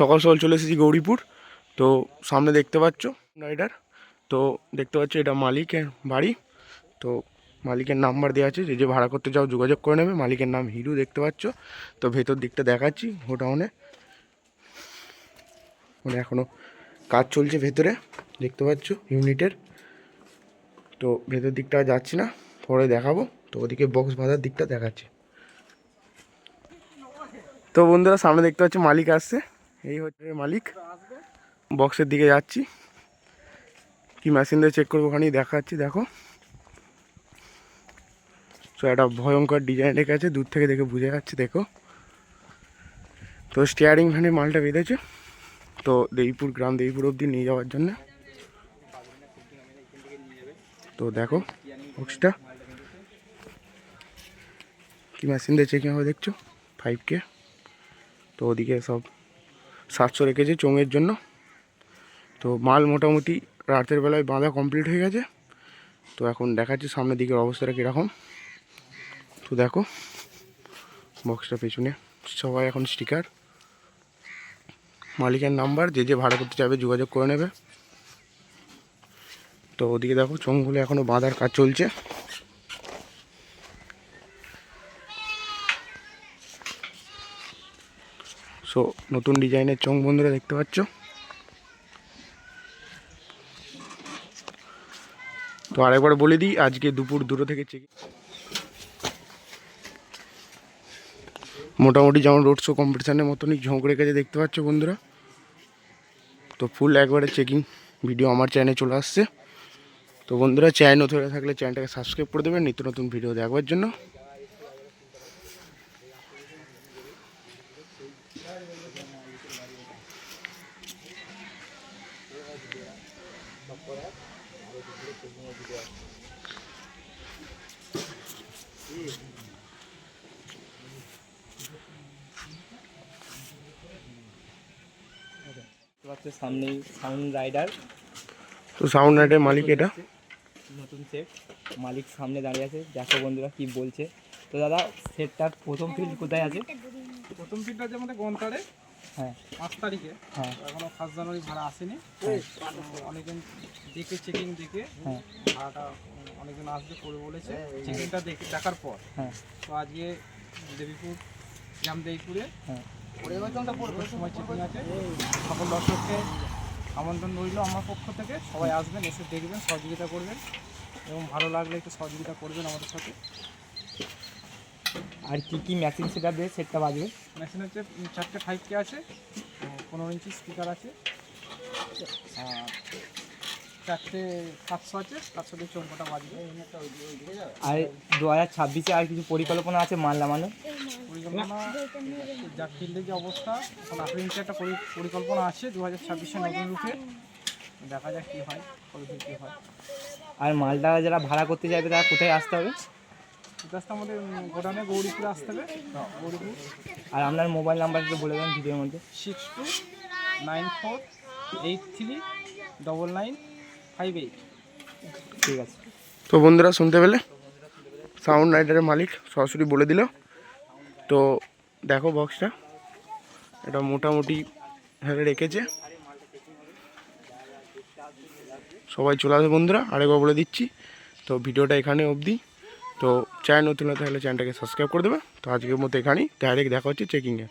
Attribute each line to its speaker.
Speaker 1: সকাল সকাল চলে এসেছি গৌরীপুর। তো সামনে দেখতে পাচ্ছ রাইডার তো দেখতে পাচ্ছ এটা মালিকের বাড়ি। তো মালিকের নাম্বার দেওয়া আছে, যে যে ভাড়া করতে যাও যোগাযোগ করে নেবে। মালিকের নাম হিরু দেখতে পাচ্ছ। তো ভেতর দিকটা দেখাচ্ছি গোডাউনে মানে এখনও কাজ চলছে ভেতরে, দেখতে পাচ্ছ ইউনিটের তো ভেতর দিকটা যাচ্ছি না, পরে দেখাবো। তো ওদিকে বক্স বাঁধার দিকটা দেখাচ্ছি। তো বন্ধুরা, সামনে দেখতে পাচ্ছি মালিক আসছে। এই হচ্ছে মালিক। বক্সের দিকে যাচ্ছি। কি মেশিন দিয়ে চেক করব ওখানেই দেখাচ্ছি, দেখো। তো একটা ভয়ঙ্কর ডিজাইন রেখে আছে, দূর থেকে দেখে বুঝে যাচ্ছে, দেখো। তো স্টিয়ারিং ফ্যানে মালটা বেঁধেছে। তো দেবীপুর গ্রাম, দেবীপুর অবধি নিয়ে যাওয়ার জন্য। তো দেখো বক্সটা কি মেশিন দিয়ে চেকিং হবে দেখছ? ফাইভ কে তো ওদিকে সব সাতশো রেখেছে চোঙের জন্য। তো মাল মোটামুটি রাতের বেলায় বাঁধা কমপ্লিট হয়ে গেছে। তো এখন দেখাচ্ছি সামনের দিকের অবস্থাটা কীরকম। তো দেখো বক্সটা পেছনে। সবাই এখন স্টিকার মালিকের নাম্বার যে যে ভাড়া করতে চাইবে যোগাযোগ করে নেবে। তো ওদিকে দেখো, চোঙগুলো এখনও বাঁধার কাজ চলছে। সো নতুন ডিজাইনের চোঙ বন্ধুরা দেখতে পাচ্ছ। তো আরেকবার বলে দিই, আজকে দুপুর দুটো থেকে চেক মোটামুটি যেমন রোড শো কম্পিটিশানের মতনই ঝোঁক রেখেছে দেখতে পাচ্ছ বন্ধুরা। তো ফুল একবারে চেকিং ভিডিও আমার চ্যানেলে চলে আসছে। তো বন্ধুরা চ্যানেল নতুন থাকলে চ্যানেলটাকে সাবস্ক্রাইব করে দেবেন। নিত্য নতুন ভিডিও দেখবার জন্য
Speaker 2: দেখতে পাচ্ছ সামনেই সাউন্ড রাইডার
Speaker 1: তো সাউন্ড রাইডের মালিক এটা?
Speaker 2: নতুন সেট মালিক সামনে দাঁড়িয়ে আছে। দেখো বন্ধুরা কি বলছে। তো দাদা সেটটার প্রথম ফিল্ড কোথায় আছে?
Speaker 3: প্রথম ফিল্ডটা আছে আমাদের গন্তারে
Speaker 2: হ্যাঁ।
Speaker 3: পাঁচ তারিখে।
Speaker 2: হ্যাঁ।
Speaker 3: এখনও ফার্স্ট জানুয়ারি ভাড়া আসেনি। অনেকজন দেখে চেকিং দেখে
Speaker 2: হ্যাঁ।
Speaker 3: ভাড়াটা অনেকজন আসবে করবে বলেছে। চেকিংটা দেখে দেখার পর।
Speaker 2: হ্যাঁ।
Speaker 3: তো আজকে দেবীপুর জামদেবীপুরে
Speaker 2: হ্যাঁ।
Speaker 3: সময় চেকিং আছে। সকল দর্শককে আমন্ত্রণ রইল আমার পক্ষ থেকে। সবাই আসবেন এসে দেখবেন সহযোগিতা করবেন। এবং ভালো লাগলে একটু সহযোগিতা করবেন আমাদের সাথে।
Speaker 2: আর কি কি মেশিন সেটা দিয়ে সেটটা বাজবে।
Speaker 3: মেশিন হচ্ছে চারটে ফাইভ কে আছে পনেরো ইঞ্চি স্পিকার আছে চারটে সাতশো আছে সাতশো দিয়ে চৌকোটা বাজবে।
Speaker 2: আর দু হাজার ছাব্বিশে আর কিছু পরিকল্পনা আছে মাল নামানো
Speaker 3: পরিকল্পনা যা ফিল্ডের যে অবস্থা এখন আঠারো ইঞ্চি একটা পরি- পরিকল্পনা আছে দু হাজার ছাব্বিশে নতুন রূপে। দেখা যাক কী হয় কতদূর কী হয়।
Speaker 2: আর মালটা যারা ভাড়া করতে চাইবে তারা কোথায় আসতে হবে?
Speaker 3: জাস্ট আমাদের গোডাউনে গৌরীপুরে আসতে হবে। গৌরীপুর
Speaker 2: আর আপনার মোবাইল নাম্বার একটু বলে দেন ভিডিওর মধ্যে।
Speaker 3: Six two nine four eight three double nine five eight
Speaker 2: ঠিক আছে।
Speaker 1: তো বন্ধুরা শুনতে পেলে? সাউন্ড রাইডারের মালিক সরাসরি বলে দিল। তো দেখো বক্সটা এটা মোটামুটি ভাবে রেখেছে। সবাই চলে আসবে বন্ধুরা। আরেকবার বলে দিচ্ছি। তো ভিডিওটা এখানে অবধি। তো চ্যানেল নতুন হলে থাকলে চ্যানেলটাকে সাবস্ক্রাইব করে দেবে। তো আজকের মতো এখানেই। ডাইরেক্ট দেখা হচ্ছে চেকিংয়ে